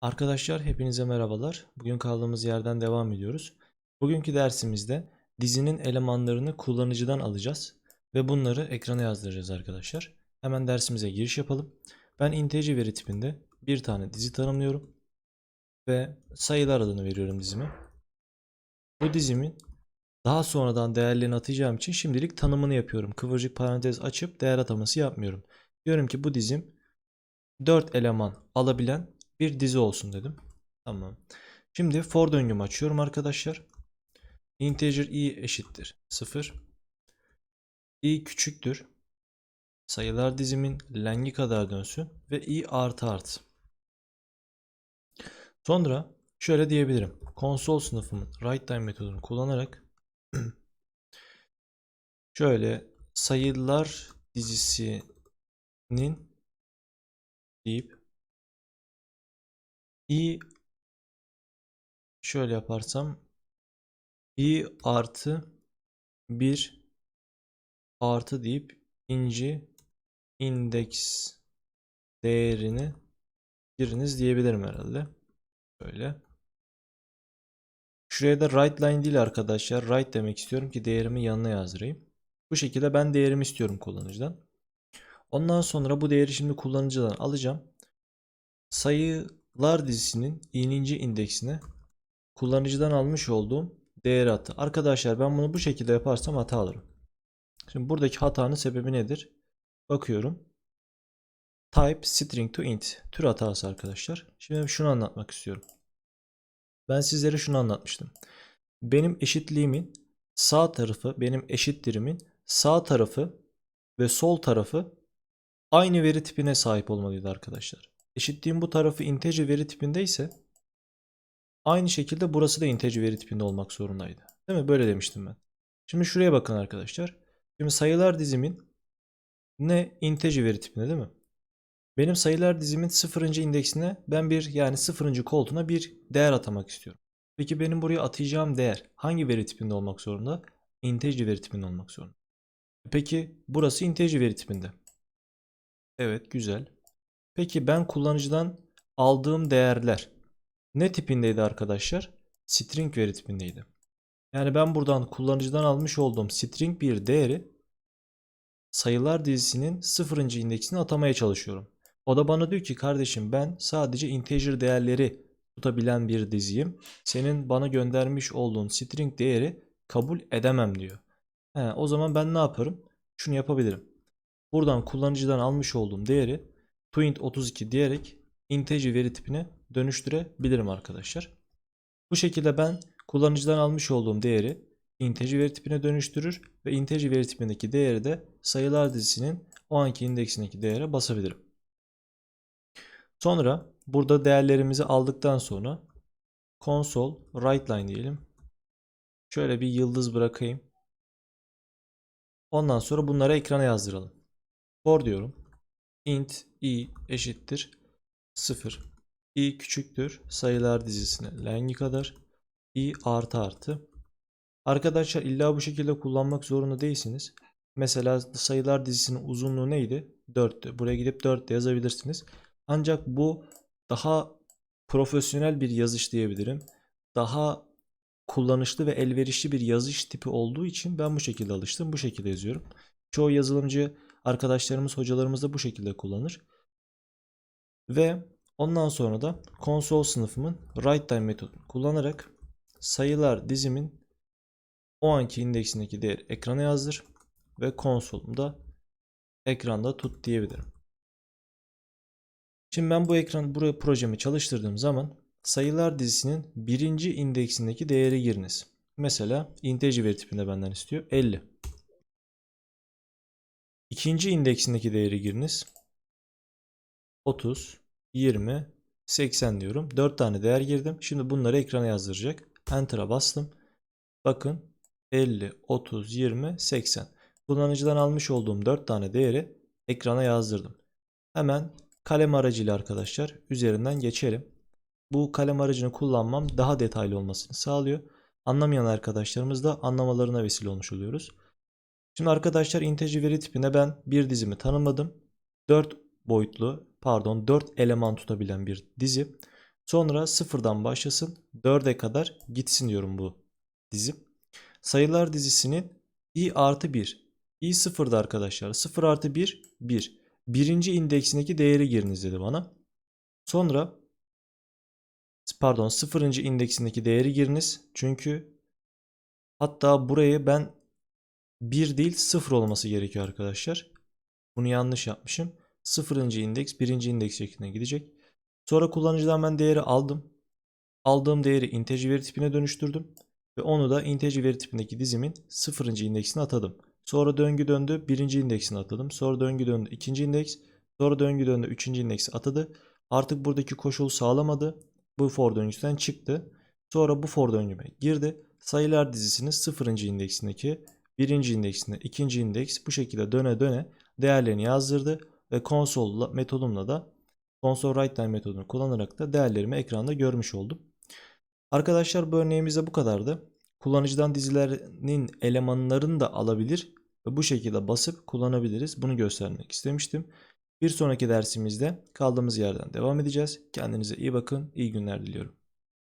Arkadaşlar hepinize merhabalar. Bugün kaldığımız yerden devam ediyoruz. Bugünkü dersimizde dizinin elemanlarını kullanıcıdan alacağız ve bunları ekrana yazdıracağız arkadaşlar. Hemen dersimize giriş yapalım. Ben integer veri tipinde bir tane dizi tanımlıyorum ve sayılar adını veriyorum dizime. Bu dizimin daha sonradan değerlerini atacağım için şimdilik tanımını yapıyorum. Kıvırcık parantez açıp değer ataması yapmıyorum. Diyorum ki bu dizim 4 eleman alabilen bir dizi olsun dedim. Tamam. Şimdi for döngümü açıyorum arkadaşlar. Integer i eşittir 0. i küçüktür. Sayılar dizimin lengi kadar dönsün ve i artı artı. Sonra şöyle diyebilirim. Konsol sınıfımın write time metodunu kullanarak şöyle sayılar dizisinin deyip i şöyle yaparsam i artı 1 artı deyip inci indeks değerini giriniz diyebilirim herhalde. Böyle. Şuraya da write line değil arkadaşlar. Write demek istiyorum ki değerimi yanına yazdırayım. Bu şekilde ben değerimi istiyorum kullanıcıdan. Ondan sonra bu değeri şimdi kullanıcıdan alacağım. Sayılar dizisinin i'ninci indeksine kullanıcıdan almış olduğum değeri attı. Arkadaşlar ben bunu bu şekilde yaparsam hata alırım. Şimdi buradaki hatanın sebebi nedir? Bakıyorum. Type string to int. Tür hatası arkadaşlar. Şimdi şunu anlatmak istiyorum. Ben sizlere şunu anlatmıştım. Benim eşitliğimin sağ tarafı, benim eşittirimin sağ tarafı ve sol tarafı aynı veri tipine sahip olmalıydı arkadaşlar. Eşitliğin bu tarafı integer veri tipinde ise aynı şekilde burası da integer veri tipinde olmak zorundaydı. Değil mi? Böyle demiştim ben. Şimdi şuraya bakın arkadaşlar. Şimdi sayılar dizimin ne integer veri tipinde değil mi? Benim sayılar dizimin sıfırıncı indeksine ben bir yani sıfırıncı koltuğuna bir değer atamak istiyorum. Peki benim buraya atayacağım değer hangi veri tipinde olmak zorunda? Integer veri tipinde olmak zorunda. Peki burası integer veri tipinde. Evet güzel. Peki ben kullanıcıdan aldığım değerler ne tipindeydi arkadaşlar? String veri tipindeydi. Yani ben buradan kullanıcıdan almış olduğum string bir değeri sayılar dizisinin sıfırıncı indeksine atamaya çalışıyorum. O da bana diyor ki kardeşim ben sadece integer değerleri tutabilen bir diziyim. Senin bana göndermiş olduğun string değeri kabul edemem diyor. He, o zaman ben ne yaparım? Şunu yapabilirim. Buradan kullanıcıdan almış olduğum değeri toInt32 diyerek integer veri tipine dönüştürebilirim arkadaşlar. Bu şekilde ben kullanıcıdan almış olduğum değeri integer veri tipine dönüştürür ve integer veri tipindeki değeri de sayılar dizisinin o anki indeksindeki değere basabilirim. Sonra burada değerlerimizi aldıktan sonra console write line diyelim. Şöyle bir yıldız bırakayım. Ondan sonra bunları ekrana yazdıralım. For diyorum. İnt i eşittir 0. i küçüktür sayılar dizisine lengi kadar. i artı artı. Arkadaşlar illa bu şekilde kullanmak zorunda değilsiniz. Mesela sayılar dizisinin uzunluğu neydi? 4'tü. Buraya gidip 4 de yazabilirsiniz. Ancak bu daha profesyonel bir yazış diyebilirim. Daha kullanışlı ve elverişli bir yazış tipi olduğu için ben bu şekilde alıştım. Bu şekilde yazıyorum. Çoğu yazılımcı arkadaşlarımız, hocalarımız da bu şekilde kullanır. Ve ondan sonra da konsol sınıfımın write time metodunu kullanarak sayılar dizimin o anki indeksindeki değeri ekrana yazdır ve konsolumda ekranda tut diyebilirim. Şimdi ben bu ekran buraya projemi çalıştırdığım zaman sayılar dizisinin birinci indeksindeki değeri giriniz. Mesela integer veri tipinde benden istiyor 50. İkinci indeksindeki değeri giriniz. 30, 20, 80 diyorum. 4 tane değer girdim. Şimdi bunları ekrana yazdıracak. Enter'a bastım. Bakın 50, 30, 20, 80. Kullanıcıdan almış olduğum 4 tane değeri ekrana yazdırdım. Hemen kalem aracıyla arkadaşlar üzerinden geçelim. Bu kalem aracını kullanmam daha detaylı olmasını sağlıyor. Anlamayan arkadaşlarımız da anlamalarına vesile olmuş oluyoruz. Şimdi arkadaşlar integer veri tipine ben bir dizimi tanımladım. 4 boyutlu pardon 4 eleman tutabilen bir dizi. Sonra sıfırdan başlasın 4'e kadar gitsin diyorum bu dizim. Sayılar dizisinin i artı 1. i sıfırda arkadaşlar. 0 artı 1 1. Birinci indeksindeki değeri giriniz dedi bana. Sonra pardon sıfırıncı indeksindeki değeri giriniz. Çünkü hatta buraya ben 1 değil 0 olması gerekiyor arkadaşlar. Bunu yanlış yapmışım. Sıfırıncı indeks birinci indeks şeklinde gidecek. Sonra kullanıcıdan ben değeri aldım. Aldığım değeri integer veri tipine dönüştürdüm. Ve onu da integer veri tipindeki dizimin sıfırıncı indeksine atadım. Sonra döngü döndü birinci indeksine atadım. Sonra döngü döndü ikinci indeks. Sonra döngü döndü üçüncü indeksi atadı. Artık buradaki koşul sağlamadı. Bu for döngüsünden çıktı. Sonra bu for döngüme girdi. Sayılar dizisinin sıfırıncı indeksindeki birinci indeksine ikinci indeks bu şekilde döne döne değerlerini yazdırdı. Ve console metodumla da console write time metodunu kullanarak da değerlerimi ekranda görmüş oldum. Arkadaşlar bu örneğimizde bu kadardı. Kullanıcıdan dizilerinin elemanlarını da alabilir ve bu şekilde basıp kullanabiliriz. Bunu göstermek istemiştim. Bir sonraki dersimizde kaldığımız yerden devam edeceğiz. Kendinize iyi bakın. İyi günler diliyorum.